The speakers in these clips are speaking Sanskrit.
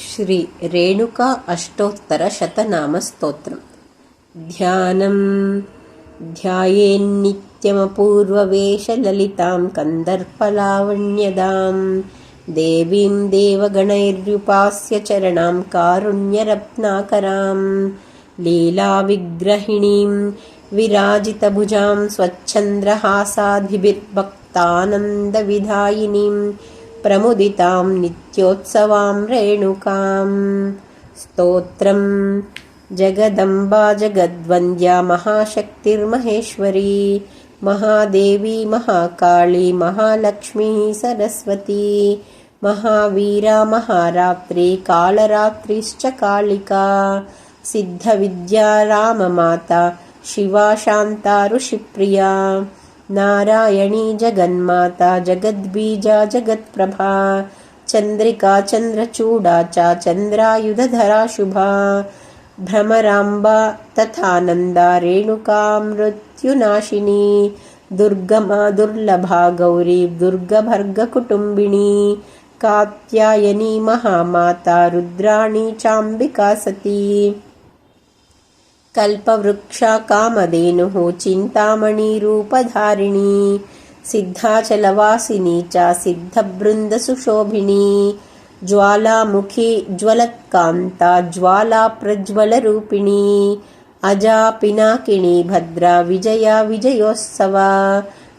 श्रीरेणुका अष्टोत्तरशतनामस्तोत्रम् ध्यानम्। ध्यायेन्नित्यमपूर्ववेशललितां कन्दर्पलावण्यदां देवीं देवगणैर्युपास्य चरणां कारुण्यरत्नाकरां लीलाविग्रहिणीं विराजितभुजां स्वच्छन्द्रहासाधिभिर्भक्तानन्दविधायिनीं प्रमुदितां नित्योत्सवां रेणुकाम्। स्तोत्रम्। जगदम्बा जगद्वन्द्या महाशक्तिर्महेश्वरी। महादेवी महाकाली महालक्ष्मी सरस्वती। महावीरा महारात्री कालरात्रिश्च कालिका सिद्धविद्या राममाता शिवा शान्ता ऋषिप्रिया नारायणी जगन्माता जगद्बीजा जगत्प्रभा चन्द्रिका चन्द्रचूडा च चन्द्रायुधधरा शुभा भ्रमराम्बा तथानन्दा रेणुका मृत्युनाशिनी दुर्गमा दुर्लभा गौरी दुर्गभर्गकुटुम्बिनी कात्यायनी महामाता रुद्राणी चाम्बिका सती कल्पवृक्षा कामधेनुः चिन्तामणिरूपधारिणी सिद्धाचलवासिनी च सिद्धबृन्दसुशोभिनी ज्वालामुखी ज्वलत्कान्ता ज्वालाप्रज्वलरूपिणी अजा पिनाकिनी भद्रा विजया विजयोत्सवा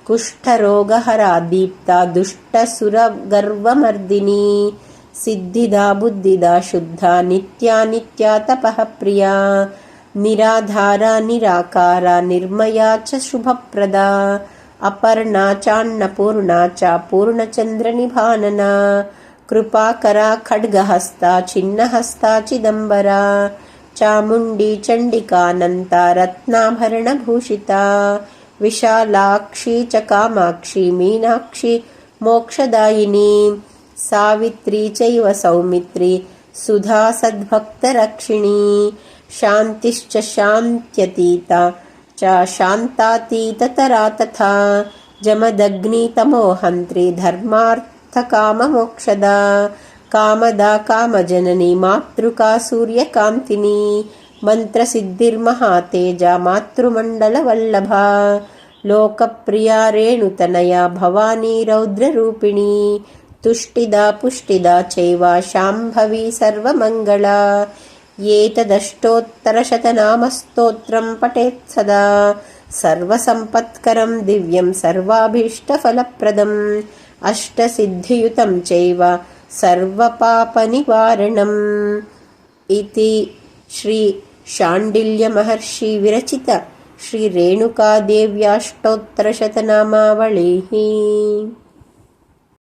कुष्ठरोगहरा दीप्ता दुष्टसुरगर्वमर्दिनी सिद्धिदा बुद्धिदा शुद्धा नित्या नित्या तपः प्रिया ನಿರಾಧಾರ ನಿರಾಕಾರ ನಿರ್ಮಯಾ ಚ ಶುಭಪ್ರದ ಅಪರ್ಣಾ ಚಾನ್ನಪೂರ್ಣಾ ಚ ಪೂರ್ಣಚಂದ್ರ ನಿಭಾನನ ಕೃಪಾಕರ ಖಡ್ಗಹಸ್ತ ಚಿನ್ನಹಸ್ತ ಚಿದಂಬರ ಚಾಮುಂಡಿ ಚಂಡಿಕಾನಂತ ರತ್ನಾಭರಣಭೂಷಿತ ವಿಶಾಲಾಕ್ಷಿ ಚ ಕಾಮಾಕ್ಷಿ ಮೀನಾಕ್ಷಿ ಮೋಕ್ಷದಾಯಿನಿ ಸಾವಿತ್ರಿ ಚೈವ ಸೌಮಿತ್ರಿ ಸುಧಾ ಸದ್ಭಕ್ತರಕ್ಷಿಣಿ शान्तिश्च शान्त्यतीता च शान्तातीततरा तथा जमदग्नितमोहन्त्री धर्मार्थकाममोक्षदा कामदा कामजननी मातृका सूर्यकान्तिनी मन्त्रसिद्धिर्महातेजा मातृमण्डलवल्लभा लोकप्रिया रेणुतनया भवानी रौद्ररूपिणी तुष्टिदा पुष्टिदा चैव शाम्भवी सर्वमङ्गला ఏతదష్టోత్తరశతనామస్తోత్రం పఠేత్ సదా సర్వసంపత్కరం దివ్యం సర్వాభీష్టఫలప్రదం అష్టసిద్ధియుతం చైవ సర్వపాపనివారణం ఇది శ్రీ షాండిల్య మహర్షి విరచిత శ్రీ రేణుకాదేవ్యాష్టోత్తరశతనామావళి